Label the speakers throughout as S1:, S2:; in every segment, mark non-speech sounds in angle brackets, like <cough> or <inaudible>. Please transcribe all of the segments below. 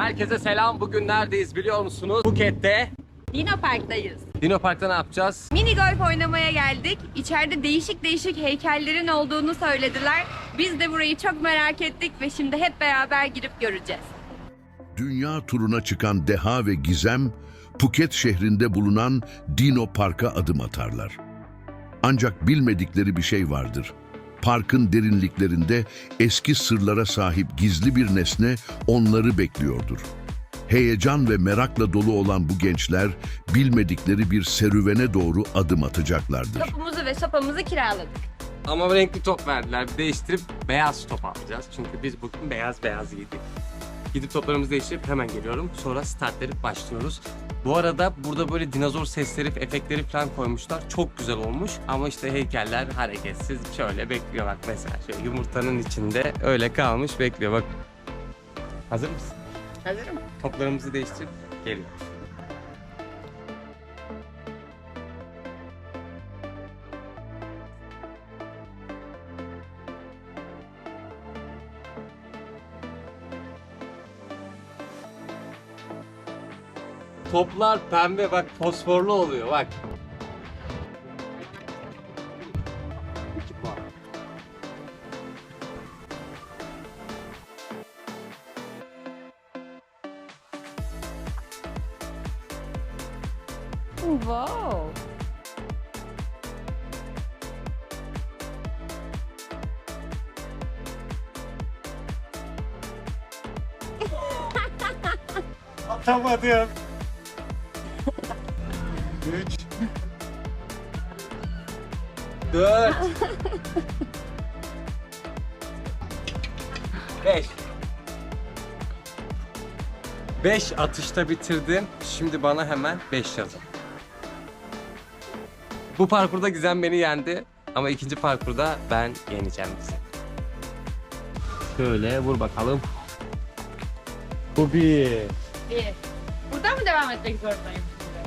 S1: Herkese selam. Bugün neredeyiz biliyor musunuz? Phuket'te.
S2: Dino Park'tayız.
S1: Dino Park'ta ne yapacağız?
S2: Mini golf oynamaya geldik. İçeride değişik değişik heykellerin olduğunu söylediler. Biz de burayı çok merak ettik ve şimdi hep beraber girip göreceğiz.
S3: Dünya turuna çıkan Deha ve Gizem, Phuket şehrinde bulunan Dino Park'a adım atarlar. Ancak bilmedikleri bir şey vardır. Parkın derinliklerinde eski sırlara sahip gizli bir nesne onları bekliyordur. Heyecan ve merakla dolu olan bu gençler bilmedikleri bir serüvene doğru adım atacaklardır.
S2: Topumuzu ve sopamızı kiraladık.
S1: Ama renkli top verdiler. Değiştirip beyaz top alacağız. Çünkü biz bugün beyaz beyaz giydik. Gidip toplarımızı değiştirip hemen geliyorum. Sonra start verip başlıyoruz. Bu arada burada böyle dinozor sesleri, efektleri falan koymuşlar. Çok güzel olmuş. Ama işte heykeller hareketsiz şöyle bekliyor bak mesela. Şöyle yumurtanın içinde öyle kalmış bekliyor bak. Hazır mısın?
S2: Hazırım.
S1: Toplarımızı değiştirip geliyor. Toplar pembe bak fosforlu oluyor bak.
S2: Wow.
S1: Atamadım. 3 4 5 5 atışta bitirdim. Şimdi bana hemen 5 yazın. Bu parkurda Gizem beni yendi. Ama ikinci parkurda ben yeneceğim bizi. Şöyle vur bakalım. Bu bir.
S2: Bir. Buradan mı devam etmek zorundayım?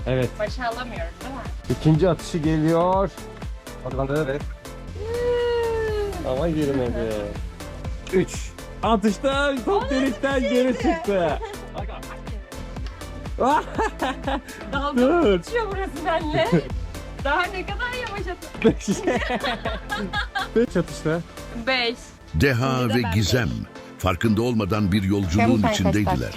S1: Evet.
S2: Başa alamıyorum değil mi?
S1: İkinci atışı geliyor. Da evet. Ama girmedi. <laughs> 3. Atışta top delikten geri çıktı.
S2: Dalga <laughs>
S1: Dur.
S2: geçiyor burası benimle. <laughs> Daha ne kadar yavaş atın.
S1: 5 atışta.
S2: Beş.
S3: Deha ve Gizem farkında olmadan bir yolculuğun içindeydiler.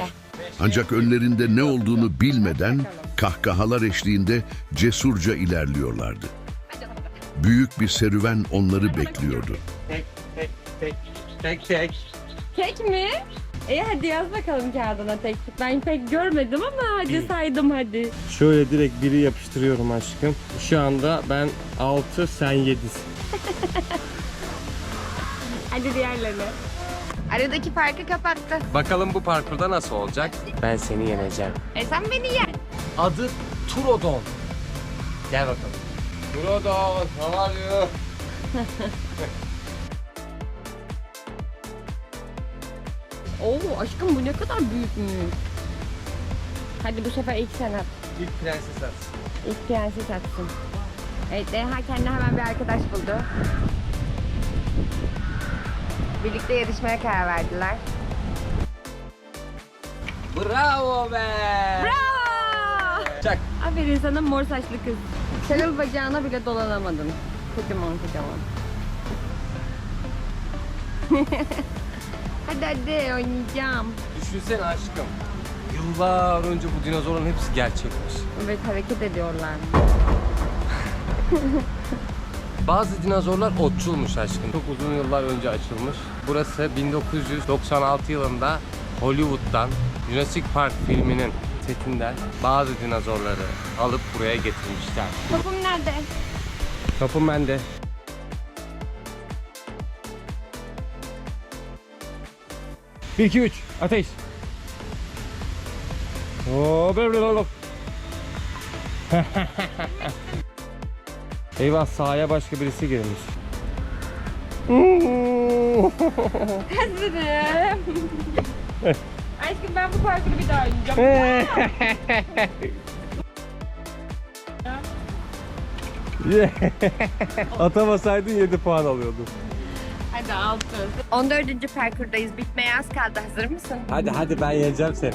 S3: Ancak önlerinde ne olduğunu bilmeden kahkahalar eşliğinde cesurca ilerliyorlardı. Büyük bir serüven onları bekliyordu.
S1: Tek tek tek tek tek.
S2: Kek mi? E hadi yaz bakalım kağıdına tek. Ben pek görmedim ama hadi saydım hadi.
S1: Şöyle direkt biri yapıştırıyorum aşkım. Şu anda ben 6 sen 7'sin. <laughs>
S2: Hadi diğerlerine. Aradaki farkı kapattı.
S1: Bakalım bu parkurda nasıl olacak? Ben seni yeneceğim.
S2: E sen beni yen.
S1: Adı Turodon. Gel bakalım. Turodon, how are you? <laughs>
S2: Oo aşkım bu ne kadar büyükmüş. Hadi bu sefer ilk sen at.
S1: İlk prenses atsın.
S2: İlk prenses atsın. Evet Deha kendine hemen bir arkadaş buldu. Birlikte yarışmaya karar verdiler.
S1: Bravo be!
S2: Bravo! Aferin sana mor saçlı kız. Sarıl bacağına bile dolanamadın. Kocaman kocaman. <laughs> hadi hadi oynayacağım.
S1: Düşünsene aşkım. Yıllar önce bu dinozorların hepsi gerçekmiş.
S2: Evet hareket ediyorlar. <laughs>
S1: Bazı dinozorlar otçulmuş aşkım. Çok uzun yıllar önce açılmış. Burası 1996 yılında Hollywood'dan Jurassic Park filminin setinden bazı dinozorları alıp buraya getirmişler.
S2: Topum nerede?
S1: Topum bende. Bir, iki, üç. Ateş. Oo, böyle böyle. <laughs> Eyvah sahaya başka birisi girmiş.
S2: Hazırım. <laughs> Aşkım ben bu parkuru bir daha oynayacağım. <laughs>
S1: Atamasaydın 7 puan alıyordun.
S2: Hadi Hadi altı. 14. parkurdayız. Bitmeye az kaldı. Hazır mısın?
S1: Hadi hadi ben yeneceğim seni.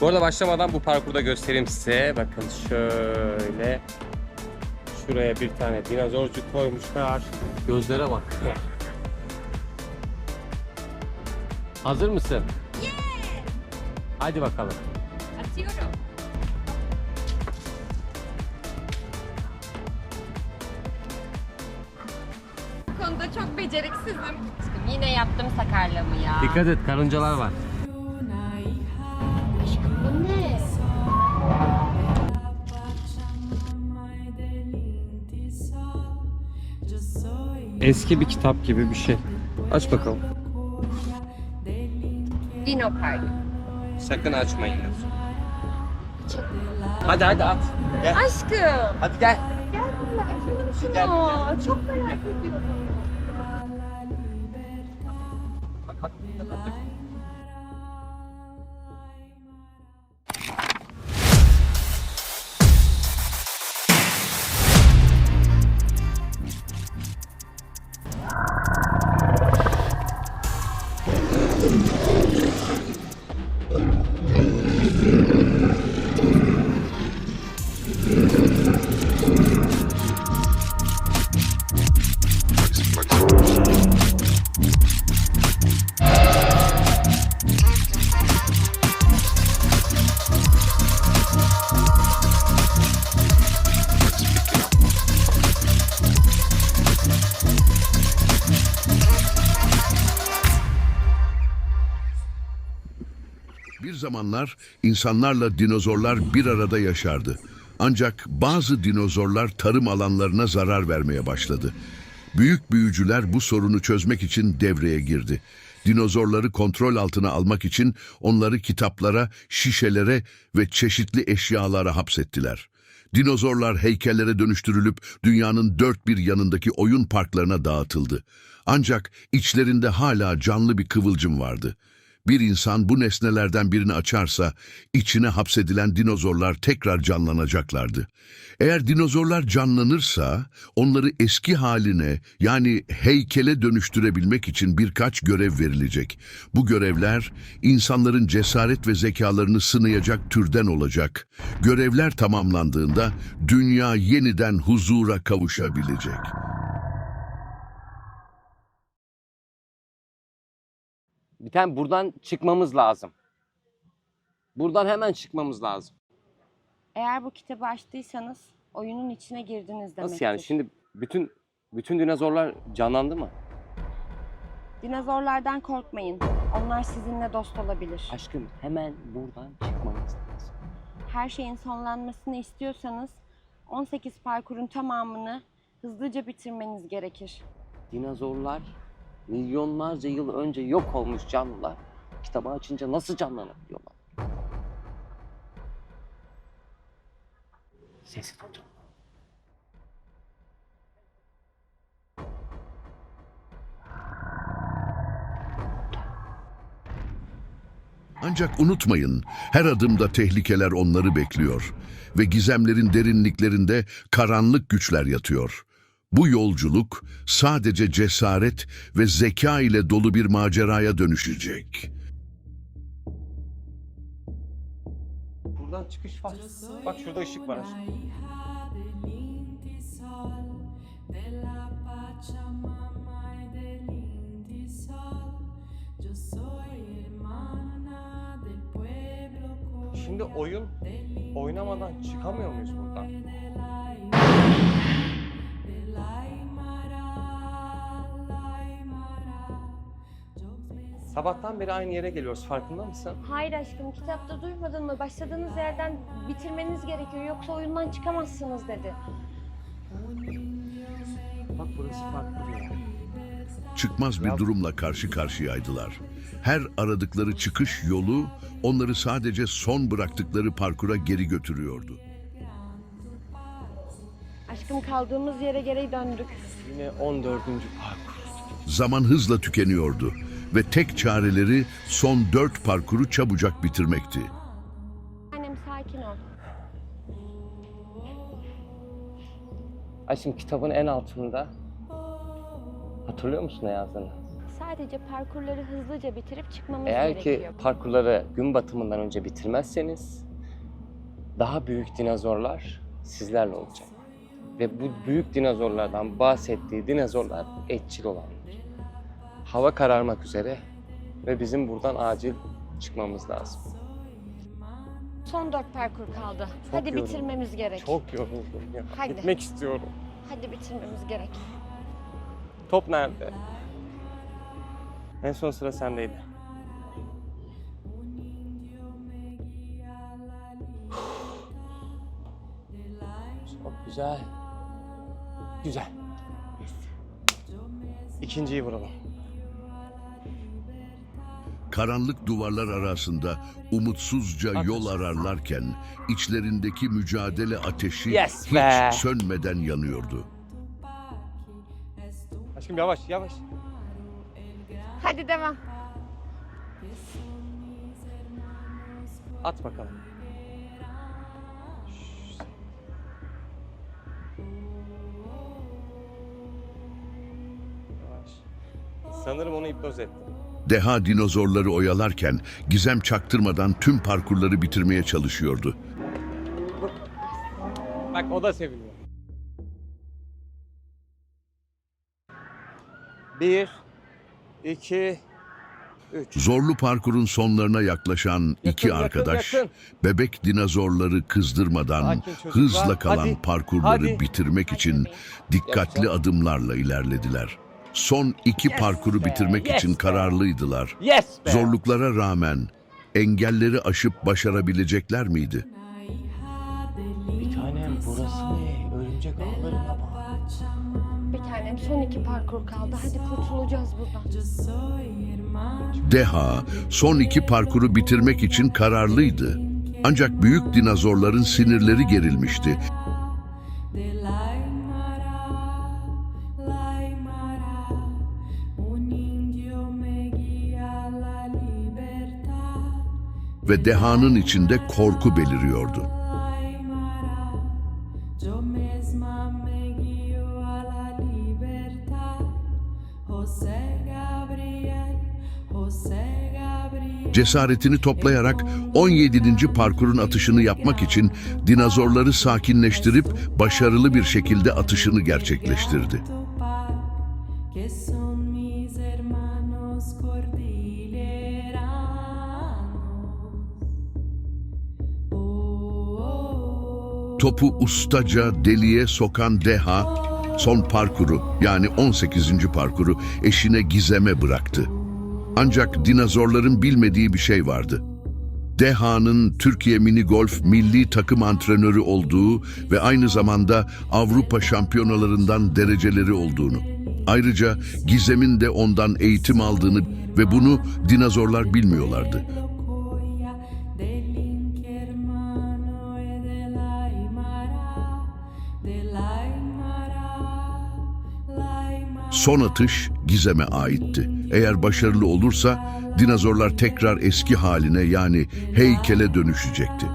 S1: Bu arada başlamadan bu parkurda göstereyim size. Bakın şöyle. Şuraya bir tane dinozorcuk koymuşlar. Gözlere bak. <laughs> Hazır mısın? Hadi bakalım.
S2: Atıyorum. Bu konuda çok beceriksizim. Aşkım yine yaptım sakarlığımı ya.
S1: Dikkat et karıncalar var.
S2: Bu ne?
S1: Eski bir kitap gibi bir şey. Aç bakalım.
S2: Dino Park.
S1: Sakın açmayın. Hadi hadi at. Gel.
S2: Aşkım.
S1: Hadi gel. Gel.
S2: Aa, çok merak ediyorum.
S3: Bir zamanlar insanlarla dinozorlar bir arada yaşardı. Ancak bazı dinozorlar tarım alanlarına zarar vermeye başladı. Büyük büyücüler bu sorunu çözmek için devreye girdi. Dinozorları kontrol altına almak için onları kitaplara, şişelere ve çeşitli eşyalara hapsettiler. Dinozorlar heykellere dönüştürülüp dünyanın dört bir yanındaki oyun parklarına dağıtıldı. Ancak içlerinde hala canlı bir kıvılcım vardı. Bir insan bu nesnelerden birini açarsa içine hapsedilen dinozorlar tekrar canlanacaklardı. Eğer dinozorlar canlanırsa onları eski haline yani heykele dönüştürebilmek için birkaç görev verilecek. Bu görevler insanların cesaret ve zekalarını sınayacak türden olacak. Görevler tamamlandığında dünya yeniden huzura kavuşabilecek.
S1: Bir tane buradan çıkmamız lazım. Buradan hemen çıkmamız lazım.
S2: Eğer bu kitabı açtıysanız oyunun içine girdiniz demektir.
S1: Nasıl yani? Şimdi bütün bütün dinozorlar canlandı mı?
S2: Dinozorlardan korkmayın. Onlar sizinle dost olabilir.
S1: Aşkım hemen buradan çıkmamız lazım.
S2: Her şeyin sonlanmasını istiyorsanız 18 parkurun tamamını hızlıca bitirmeniz gerekir.
S1: Dinozorlar milyonlarca yıl önce yok olmuş canlılar. Kitabı açınca nasıl canlanabiliyorlar? Sessiz olacağım.
S3: Ancak unutmayın, her adımda tehlikeler onları bekliyor ve gizemlerin derinliklerinde karanlık güçler yatıyor. Bu yolculuk sadece cesaret ve zeka ile dolu bir maceraya dönüşecek.
S1: Buradan çıkış var. Bak şurada ışık var. Şimdi oyun oynamadan çıkamıyor muyuz buradan? Sabahtan beri aynı yere geliyoruz. Farkında mısın?
S2: Hayır aşkım kitapta duymadın mı? Başladığınız yerden bitirmeniz gerekiyor yoksa oyundan çıkamazsınız dedi.
S1: Bak burası farklı bir yer.
S3: Çıkmaz bir durumla karşı karşıyaydılar. Her aradıkları çıkış yolu onları sadece son bıraktıkları parkura geri götürüyordu.
S2: Aşkım kaldığımız yere geri döndük.
S1: Yine 14. parkur.
S3: Zaman hızla tükeniyordu ve tek çareleri son dört parkuru çabucak bitirmekti.
S2: Annem sakin ol.
S1: Şimdi kitabın en altında hatırlıyor musun ne yazdığını?
S2: Sadece parkurları hızlıca bitirip çıkmamız
S1: Eğer ki
S2: gerekiyor.
S1: parkurları gün batımından önce bitirmezseniz daha büyük dinozorlar sizlerle olacak. Ve bu büyük dinozorlardan bahsettiği dinozorlar etçil olanlar. Hava kararmak üzere ve bizim buradan acil çıkmamız lazım.
S2: Son dört parkur kaldı. Hadi
S1: yoruldum.
S2: bitirmemiz gerek.
S1: Çok yoruldum ya.
S2: Hadi.
S1: Gitmek istiyorum.
S2: Hadi bitirmemiz gerek.
S1: Top nerede? En son sıra sendeydi. <sighs> Çok güzel. Güzel. İkinciyi vuralım.
S3: Karanlık duvarlar arasında umutsuzca yol ararlarken içlerindeki mücadele ateşi
S1: Yes
S3: hiç
S1: be!
S3: sönmeden yanıyordu.
S1: Aşkım yavaş yavaş.
S2: Hadi devam.
S1: At bakalım. Yavaş. Sanırım onu hipnoz ettim.
S3: Deha dinozorları oyalarken Gizem çaktırmadan tüm parkurları bitirmeye çalışıyordu.
S1: Bak o da seviniyor. Bir, iki, üç.
S3: Zorlu parkurun sonlarına yaklaşan iki
S1: yakın,
S3: arkadaş
S1: yakın.
S3: bebek dinozorları kızdırmadan
S1: Sakin çocuklar,
S3: hızla kalan
S1: hadi,
S3: parkurları
S1: hadi.
S3: bitirmek için dikkatli adımlarla ilerlediler. Son iki parkuru
S1: be,
S3: bitirmek
S1: yes
S3: için
S1: be.
S3: kararlıydılar.
S1: Yes be.
S3: Zorluklara rağmen engelleri aşıp başarabilecekler miydi?
S1: Bir tanem burası ne? Örümcek ağlarına bak.
S2: Bir tanem son iki parkur kaldı. Hadi kurtulacağız buradan.
S3: Deha son iki parkuru bitirmek için kararlıydı. Ancak büyük dinozorların sinirleri gerilmişti. Ve Deha'nın içinde korku beliriyordu. Cesaretini toplayarak 17. parkurun atışını yapmak için dinozorları sakinleştirip başarılı bir şekilde atışını gerçekleştirdi. Topu ustaca deliğe sokan Deha son parkuru yani 18. parkuru eşine Gizem'e bıraktı. Ancak dinozorların bilmediği bir şey vardı. Deha'nın Türkiye Mini Golf milli takım antrenörü olduğu ve aynı zamanda Avrupa şampiyonalarından dereceleri olduğunu. Ayrıca Gizem'in de ondan eğitim aldığını ve bunu dinozorlar bilmiyorlardı. Son atış Gizem'e aitti. Eğer başarılı olursa dinozorlar tekrar eski haline yani heykele dönüşecekti.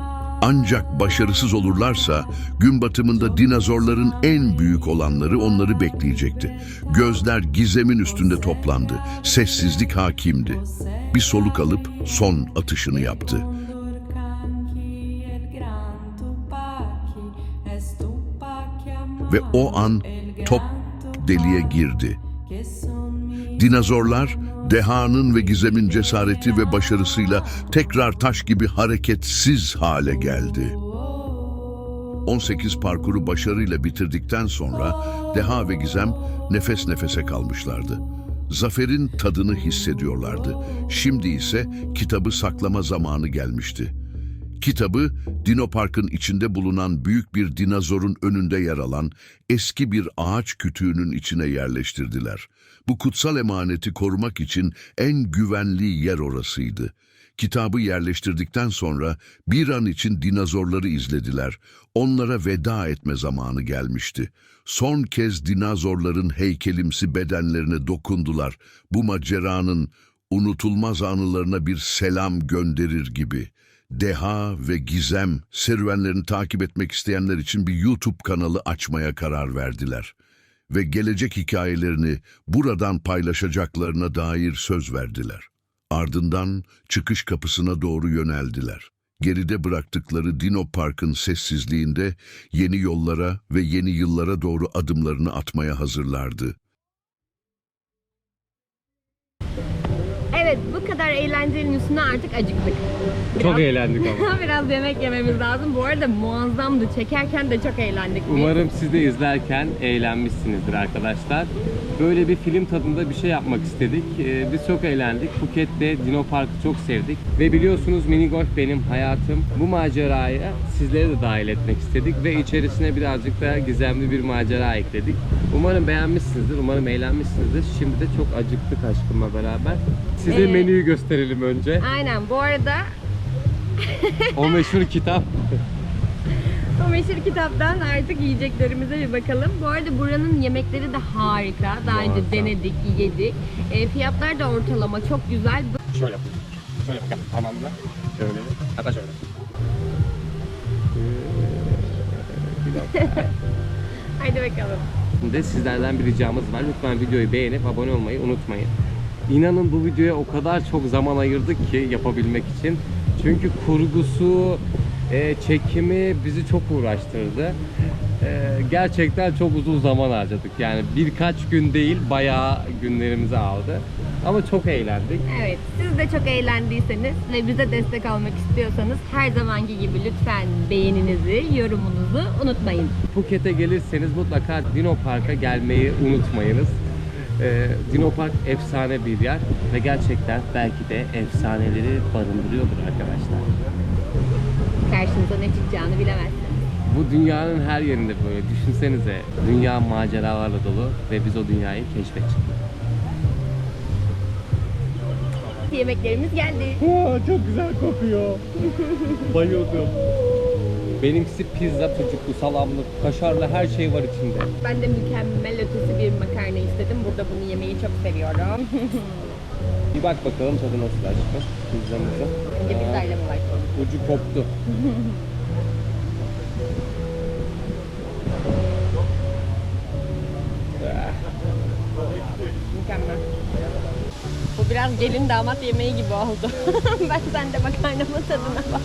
S3: Ancak başarısız olurlarsa gün batımında dinozorların en büyük olanları onları bekleyecekti. Gözler Gizem'in üstünde toplandı. Sessizlik hakimdi. Bir soluk alıp son atışını yaptı. Ve o an top deliğe girdi. Dinozorlar, Deha'nın ve Gizem'in cesareti ve başarısıyla tekrar taş gibi hareketsiz hale geldi. 18 parkuru başarıyla bitirdikten sonra Deha ve Gizem nefes nefese kalmışlardı. Zaferin tadını hissediyorlardı. Şimdi ise kitabı saklama zamanı gelmişti. Kitabı, Dino Park'ın içinde bulunan büyük bir dinozorun önünde yer alan eski bir ağaç kütüğünün içine yerleştirdiler. Bu kutsal emaneti korumak için en güvenli yer orasıydı. Kitabı yerleştirdikten sonra bir an için dinozorları izlediler. Onlara veda etme zamanı gelmişti. Son kez dinozorların heykelimsi bedenlerine dokundular. Bu maceranın unutulmaz anılarına bir selam gönderir gibi. Deha ve Gizem serüvenlerini takip etmek isteyenler için bir YouTube kanalı açmaya karar verdiler. ve gelecek hikayelerini buradan paylaşacaklarına dair söz verdiler. Ardından çıkış kapısına doğru yöneldiler. Geride bıraktıkları Dino Park'ın sessizliğinde yeni yollara ve yeni yıllara doğru adımlarını atmaya hazırlardı.
S2: Bu kadar eğlencenin üstüne artık acıktık.
S1: Çok eğlendik ama. <laughs>
S2: Biraz yemek yememiz lazım. Bu arada muazzamdı. Çekerken de çok eğlendik.
S1: Umarım siz de izlerken eğlenmişsinizdir arkadaşlar. Böyle bir film tadında bir şey yapmak istedik. Ee, biz çok eğlendik. Phuket'te Dino Park'ı çok sevdik. Ve biliyorsunuz mini golf benim hayatım. Bu maceraya sizleri de dahil etmek istedik. Ve içerisine birazcık da gizemli bir macera ekledik. Umarım beğenmişsinizdir. Umarım eğlenmişsinizdir. Şimdi de çok acıktık aşkımla beraber. Size
S2: Ee,
S1: menüyü gösterelim önce.
S2: Aynen bu arada
S1: O meşhur kitap. <laughs>
S2: o meşhur kitaptan artık yiyeceklerimize bir bakalım. Bu arada buranın yemekleri de harika. Daha önce
S1: Muazzam.
S2: denedik, yedik. E, fiyatlar da ortalama çok güzel.
S1: Şöyle yapalım. Şöyle bakalım. Tamam mı? Şöyle. Hatta şöyle. <laughs>
S2: Haydi bakalım.
S1: Şimdi sizlerden bir ricamız var. Lütfen videoyu beğenip abone olmayı unutmayın. İnanın bu videoya o kadar çok zaman ayırdık ki yapabilmek için. Çünkü kurgusu, e, çekimi bizi çok uğraştırdı. E, gerçekten çok uzun zaman harcadık. Yani birkaç gün değil bayağı günlerimizi aldı. Ama çok eğlendik.
S2: Evet, siz de çok eğlendiyseniz ve bize destek olmak istiyorsanız her zamanki gibi lütfen beğeninizi, yorumunuzu unutmayın.
S1: Phuket'e gelirseniz mutlaka Dino Park'a gelmeyi unutmayınız. Ee, Dino Park efsane bir yer ve gerçekten belki de efsaneleri barındırıyordur arkadaşlar.
S2: Karşınıza ne çıkacağını bilemezsiniz.
S1: Bu dünyanın her yerinde böyle. Düşünsenize dünya maceralarla dolu ve biz o dünyayı keşfedeceğiz.
S2: Yemeklerimiz geldi.
S1: çok güzel kokuyor. <laughs> Bayıldım. Benimkisi pizza, sucuklu, salamlı, kaşarlı her şey var içinde.
S2: Ben de mükemmel ötesi bir makarna istedim. Burada bunu yemeyi çok seviyorum. <laughs>
S1: Bir bak bakalım tadı nasıl aşkım pizzamızın.
S2: Önce bir tane mi var?
S1: Ucu koptu. <laughs>
S2: Mükemmel. Bu biraz gelin damat yemeği gibi oldu. <laughs> ben sen de makarnamın tadına bak.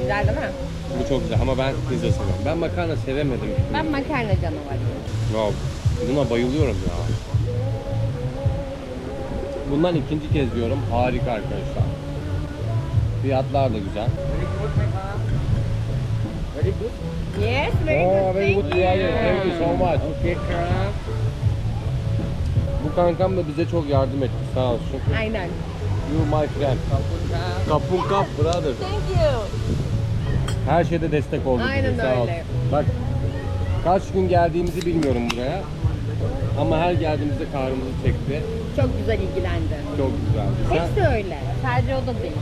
S2: Güzel değil mi?
S1: Bu çok güzel ama ben pizza seviyorum. Ben makarna sevemedim.
S2: Ben makarna canavarıyım.
S1: Ya buna bayılıyorum ya. Bundan ikinci kez diyorum. Harika arkadaşlar. Fiyatlar da güzel.
S2: Yes, very
S1: Oh,
S2: good.
S1: very good.
S2: Thank
S1: Yeah,
S2: you.
S1: yeah, thank you so much. Bu kankam da bize çok yardım etti sağ olsun.
S2: Aynen.
S1: You my friend. Kapun kap brother.
S2: Thank you.
S1: Her şeyde destek oldu
S2: Aynen
S1: bize, sağ
S2: öyle.
S1: Bak kaç gün geldiğimizi bilmiyorum buraya. Ama her geldiğimizde karnımızı çekti.
S2: Çok güzel ilgilendi.
S1: Çok güzeldi. Sen
S2: Hepsi öyle. Sadece o da değil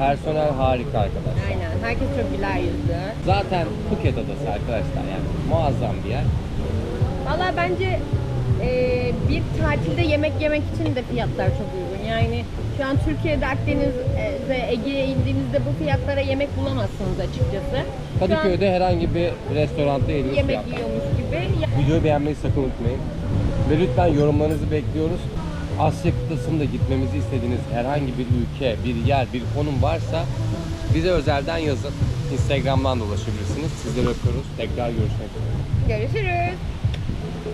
S1: personel harika arkadaşlar.
S2: Aynen. Herkes çok güler yüzlü.
S1: Zaten Phuket adası arkadaşlar yani muazzam bir yer.
S2: Valla bence eee, bir tatilde yemek yemek için de fiyatlar çok uygun. Yani şu an Türkiye'de Akdeniz e, ve Ege'ye indiğinizde bu fiyatlara yemek bulamazsınız açıkçası. Şu an
S1: Kadıköy'de herhangi bir restoranda yiyoruz
S2: yemek
S1: fiyatlar.
S2: yiyormuş gibi.
S1: Videoyu beğenmeyi sakın unutmayın. Ve lütfen yorumlarınızı bekliyoruz. Asya kıtasında gitmemizi istediğiniz herhangi bir ülke, bir yer, bir konum varsa bize özelden yazın. Instagram'dan da ulaşabilirsiniz. Sizleri öpüyoruz. Tekrar görüşmek üzere.
S2: Görüşürüz.